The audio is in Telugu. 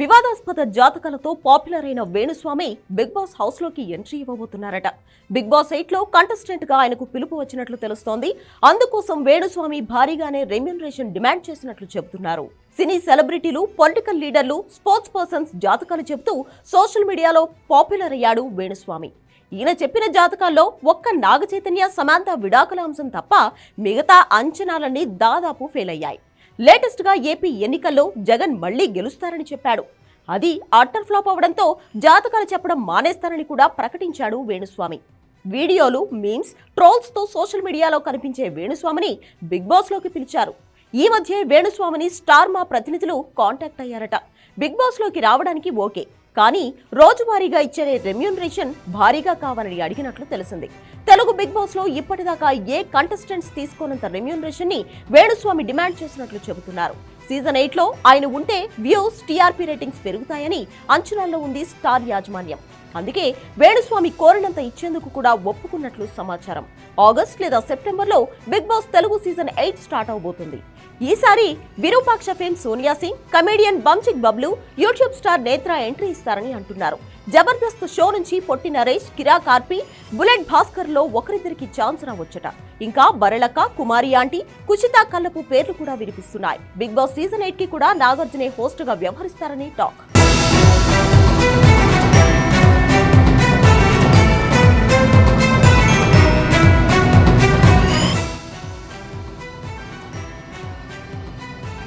వివాదాస్పద జాతకాలతో పాపులర్ అయిన వేణుస్వామి బిగ్ బాస్ హౌస్లోకి ఎంట్రీ ఇవ్వబోతున్నారట. బిగ్ బాస్ ఎయిట్లో కంటెస్టెంట్గా ఆయనకు పిలుపు వచ్చినట్లు తెలుస్తోంది. అందుకోసం వేణుస్వామి భారీగానే రెమ్యూనరేషన్ డిమాండ్ చేసినట్లు చెబుతున్నారు. సినీ సెలబ్రిటీలు పొలిటికల్ లీడర్లు స్పోర్ట్స్ పర్సన్స్ జాతకాలు చెబుతూ సోషల్ మీడియాలో పాపులర్ అయ్యాడు వేణుస్వామి. ఈయన చెప్పిన జాతకాల్లో ఒక్క నాగచైతన్య సమాంత విడాకుల అంశం తప్ప మిగతా అంచనాలన్నీ దాదాపు ఫెయిల్ అయ్యాయి. లేటెస్ట్గా ఏపీ ఎన్నికల్లో జగన్ మళ్ళీ గెలుస్తారని చెప్పాడు. అది అట్టర్ ఫ్లాప్ అవడంతో జాతకాలు చెప్పడం మానేస్తారని కూడా ప్రకటించాడు వేణుస్వామి. వీడియోలు మీమ్స్ ట్రోల్స్తో సోషల్ మీడియాలో కనిపించే వేణుస్వామిని బిగ్ బాస్లోకి పిలిచారు. ఈ మధ్య వేణుస్వామిని స్టార్ మా ప్రతినిధులు కాంటాక్ట్ అయ్యారట. బిగ్ బాస్లోకి రావడానికి ఓకే. కానీ రోజువారీగా ఇచ్చే రెమ్యూనరేషన్ భారీగా కావాలని అడిగినట్లు తెలిసింది. తెలుగు బిగ్ బాస్లో ఇప్పటిదాకా ఏ కంటెస్టెంట్స్ తీసుకోనంత రెమ్యూనరేషన్ని వేణుస్వామి డిమాండ్ చేసినట్లు చెబుతున్నారు. సీజన్ ఎయిట్లో ఆయన ఉంటే వ్యూస్ టీఆర్పీ రేటింగ్స్ పెరుగుతాయని అంచనాల్లో ఉంది స్టార్ యాజమాన్యం. అందుకే వేణుస్వామి కోరినంత ఇచ్చేందుకు కూడా ఒప్పుకున్నట్లు సమాచారం. ఆగస్ట్ లేదా సెప్టెంబర్లో Big Boss Telugu season eight start అవబోతుంది. ఈసారి Virupaksha fame Sonia Singh comedian Banchik Bablu YouTube star Netra entry ఇస్తారని అంటున్నారు. జబర్దస్త్ షో నుంచి పొట్టి నరేష్ కిరా కార్పి బుల్లెట్ భాస్కర్లో ఒకరిద్దరికి ఛాన్స్ రావచ్చట. ఇంకా బరళక కుమారి ఆంటీ కుచిత కల్లపు పేర్లు కూడా వినిపిస్తున్నాయి. బిగ్ బాస్ సీజన్ ఎయిట్కి కూడా నాగార్జునే హోస్ట్గా వ్యవహరిస్తారని టాక్.